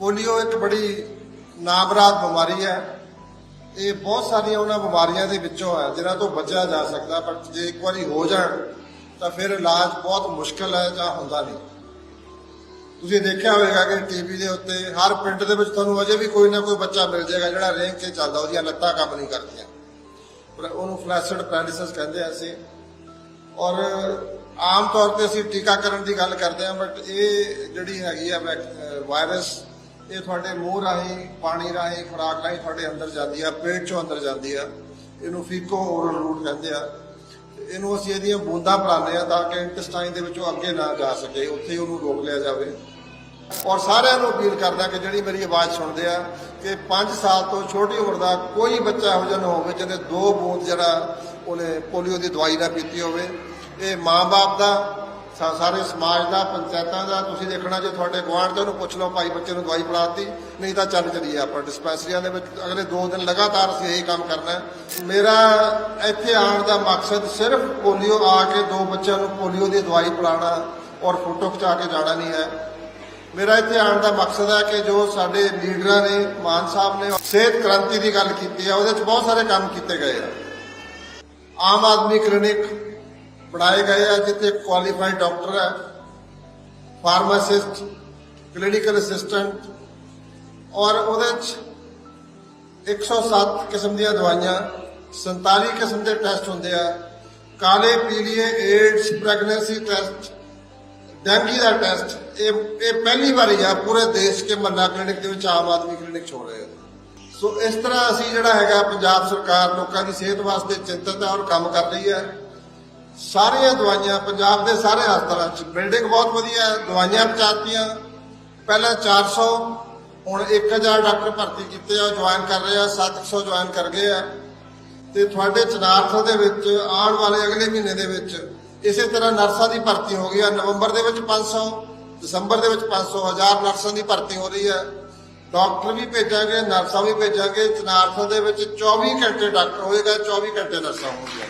Polio ਇੱਕ ਬੜੀ ਨਾਮਰਾਦ ਬਿਮਾਰੀ ਹੈ। ਇਹ ਬਹੁਤ ਸਾਰੀਆਂ ਉਹਨਾਂ ਬਿਮਾਰੀਆਂ ਦੇ ਵਿੱਚੋਂ ਹੈ, ਜਿਨ੍ਹਾਂ ਤੋਂ ਬਚਿਆ ਜਾ ਸਕਦਾ, ਪਰ ਜੇ ਇੱਕ ਵਾਰੀ ਹੋ ਜਾਣ, ਤਾਂ ਫਿਰ ਇਲਾਜ ਬਹੁਤ ਮੁਸ਼ਕਲ ਹੈ ਜਾਂ ਹੁੰਦਾ ਨਹੀਂ। ਤੁਸੀਂ ਦੇਖਿਆ ਹੋਵੇਗਾ ਕਿ ਟੀਵੀ ਦੇ ਉੱਤੇ ਹਰ ਪਿੰਡ ਦੇ ਵਿੱਚ ਤੁਹਾਨੂੰ ਅਜੇ ਵੀ ਕੋਈ ਨਾ ਕੋਈ ਬੱਚਾ ਮਿਲ ਜਾਏਗਾ ਜਿਹੜਾ ਰੇਂਗ ਕੇ ਚੱਲਦਾ, ਉਹਦੀਆਂ ਲੱਤਾਂ ਕੰਮ ਨਹੀਂ ਕਰਦੀਆਂ। ਪਰ ਉਹਨੂੰ ਫਲੈਸਡ ਪੈਰਾਲਿਸਿਸ ਕਹਿੰਦੇ ਆ ਅਸੀਂ। ਔਰ ਆਮ ਤੌਰ ਤੇ ਅਸੀਂ ਟੀਕਾਕਰਨ ਦੀ ਗੱਲ ਕਰਦੇ ਹਾਂ, ਬਟ ਇਹ ਜਿਹੜੀ ਹੈਗੀ ਆ ਵੈਕ- ਵਾਇਰਸ ਇਹ ਤੁਹਾਡੇ ਮੂੰਹ ਰਾਹੀਂ, ਪਾਣੀ ਰਾਹੀਂ ਖੁਰਾਕ ਰਾਹੀਂ ਤੁਹਾਡੇ ਅੰਦਰ ਜਾਂਦੀ ਆ, ਪੇਟ ਚੋਂ ਅੰਦਰ ਜਾਂਦੀ ਆ। ਇਹਨੂੰ ਫੀਕੋ ਓਰਲ ਰੂਟ ਕਹਿੰਦੇ ਆ। ਇਹਨੂੰ ਅਸੀਂ ਇਹਦੀਆਂ ਬੂੰਦਾਂ ਭਰਾਉਂਦੇ ਆ ਤਾਂ ਕਿ ਇੰਟੈਸਟਾਈਨ ਦੇ ਵਿੱਚੋਂ ਅੱਗੇ ਨਾ ਜਾ ਸਕੇ, ਉੱਥੇ ਹੀ ਉਹਨੂੰ ਰੋਕ ਲਿਆ ਜਾਵੇ। ਔਰ ਸਾਰਿਆਂ ਨੂੰ ਅਪੀਲ ਕਰਦਾ ਕਿ ਜਿਹੜੀ ਮੇਰੀ ਆਵਾਜ਼ ਸੁਣਦੇ ਆ, ਕਿ 5 ਸਾਲ ਤੋਂ ਛੋਟੀ ਉਮਰ ਦਾ ਕੋਈ ਬੱਚਾ ਇਹੋ ਜਿਹਾ ਨਾ ਹੋਵੇ ਜਿਹਨੇ ਦੋ ਬੂੰਦ ਜਿਹੜਾ ਉਹਨੇ ਪੋਲੀਓ ਦੀ ਦਵਾਈ ਨਾ ਪੀਤੀ ਹੋਵੇ। ਇਹ ਮਾਂ-ਬਾਪ ਦਾ ਸਾਰੇ ਸਮਾਜ ਦਾ, ਪੰਚਾਇਤਾਂ ਦਾ, ਤੁਸੀਂ ਦੇਖਣਾ ਜੇ ਤੁਹਾਡੇ ਗੁਆਂਢ ਤੇ ਉਹਨੂੰ ਪੁੱਛ ਲਓ, ਭਾਈ ਬੱਚੇ ਨੂੰ ਦਵਾਈ ਪਿਲਾਤੀ ਨਹੀਂ ਤਾਂ ਚੱਲ ਚਲੀਏ ਆਪਾਂ ਡਿਸਪੈਂਸਰੀਆਂ ਦੇ ਵਿੱਚ। ਅਗਲੇ 2 ਦਿਨ ਲਗਾਤਾਰ ਅਸੀਂ ਇਹੀ ਕੰਮ ਕਰਨਾ ਮੇਰਾ ਇੱਥੇ ਆਉਣ ਦਾ ਮਕਸਦ ਸਿਰਫ ਪੋਲੀਓ ਆ ਕੇ ਦੋ ਬੱਚਿਆਂ ਨੂੰ ਪੋਲੀਓ ਦੀ ਦਵਾਈ ਪਿਲਾਉਣਾ ਔਰ ਫੋਟੋ ਖਿਚਾ ਕੇ ਜਾਣਾ ਨਹੀਂ ਹੈ। ਮੇਰਾ ਇੱਥੇ ਆਉਣ ਦਾ ਮਕਸਦ ਹੈ ਕਿ ਜੋ ਸਾਡੇ ਲੀਡਰਾਂ ਨੇ, ਮਾਨ ਸਾਹਿਬ ਨੇ ਸਿਹਤ ਕ੍ਰਾਂਤੀ ਦੀ ਗੱਲ ਕੀਤੀ ਹੈ, ਉਹਦੇ ਵਿੱਚ ਬਹੁਤ ਸਾਰੇ ਕੰਮ ਕੀਤੇ ਗਏ ਆ। ਆਮ ਆਦਮੀ ਕਲੀਨਿਕ ਬਣਾਏ ਗਏ ਆ, ਜਿੱਥੇ ਕੁਆਲੀਫਾਈਡ ਡਾਕਟਰ ਹੈ ਫਾਰਮਾਸਿਸਟ ਕਲੀਨਿਕਲ ਅਸਿਸਟੈਂਟ ਔਰ ਉਹਦੇ ਵਿੱਚ 107 ਕਿਸਮ ਦੀਆਂ ਦਵਾਈਆਂ 47 ਕਿਸਮ ਦੇ ਟੈਸਟ ਹੁੰਦੇ ਆ, ਕਾਲੇ ਪੀਲੀਏ ਏਡਸ ਪ੍ਰੈਗਨੈਂਸੀ ਟੈਸਟ ਡੈਂਗੀ ਦਾ ਟੈਸਟ ਇਹ ਇਹ ਪਹਿਲੀ ਵਾਰੀ ਆ, ਪੂਰੇ ਦੇਸ਼ ਕੇ ਮੰਨਾ ਕਲੀਨਿਕ ਦੇ ਵਿੱਚ ਆਮ ਆਦਮੀ ਕਲੀਨਿਕ ਚ ਹੋ ਰਹੇ ਸੋ ਇਸ ਤਰ੍ਹਾਂ ਅਸੀਂ ਜਿਹੜਾ ਹੈਗਾ, ਪੰਜਾਬ ਸਰਕਾਰ ਲੋਕਾਂ ਦੀ ਸਿਹਤ ਵਾਸਤੇ ਚਿੰਤਤ ਹੈ ਔਰ ਕੰਮ ਕਰ ਰਹੀ ਹੈ ਸਾਰੀਆਂ ਦਵਾਈਆਂ ਪੰਜਾਬ ਦੇ ਸਾਰੇ ਹਸਪਤਾਲਾਂ 'ਚ। ਬਿਲਡਿੰਗ ਬਹੁਤ ਵਧੀਆ ਹੈ ਦਵਾਈਆਂ ਪਹੁੰਚਾਤੀਆਂ। ਪਹਿਲਾਂ 400 ਹੁਣ 1000 ਡਾਕਟਰ ਭਰਤੀ ਕੀਤੇ ਆ ਜੁਆਇਨ ਕਰ ਰਹੇ ਆ 700 ਜੁਆਇਨ ਕਰ ਗਏ ਆ। ਤੇ ਤੁਹਾਡੇ ਚਨਾਰਥ ਦੇ ਵਿੱਚ ਆਉਣ ਵਾਲੇ ਅਗਲੇ ਮਹੀਨੇ ਦੇ ਵਿੱਚ ਇਸੇ ਤਰ੍ਹਾਂ ਨਰਸਾਂ ਦੀ ਭਰਤੀ ਹੋ ਗਈ ਆ। ਨਵੰਬਰ ਦੇ ਵਿੱਚ 500 ਦਸੰਬਰ ਦੇ ਵਿੱਚ 500 ਹਜ਼ਾਰ ਨਰਸਾਂ ਦੀ ਭਰਤੀ ਹੋ ਰਹੀ ਹੈ ਡਾਕਟਰ ਵੀ ਭੇਜਾਂਗੇ, ਨਰਸਾਂ ਵੀ ਭੇਜਾਂਗੇ। ਚਨਾਰਥ ਦੇ ਵਿੱਚ 24 ਘੰਟੇ ਡਾਕਟਰ ਹੋਏਗਾ 24 ਘੰਟੇ ਨਰਸਾਂ ਹੋਣਗੀਆਂ।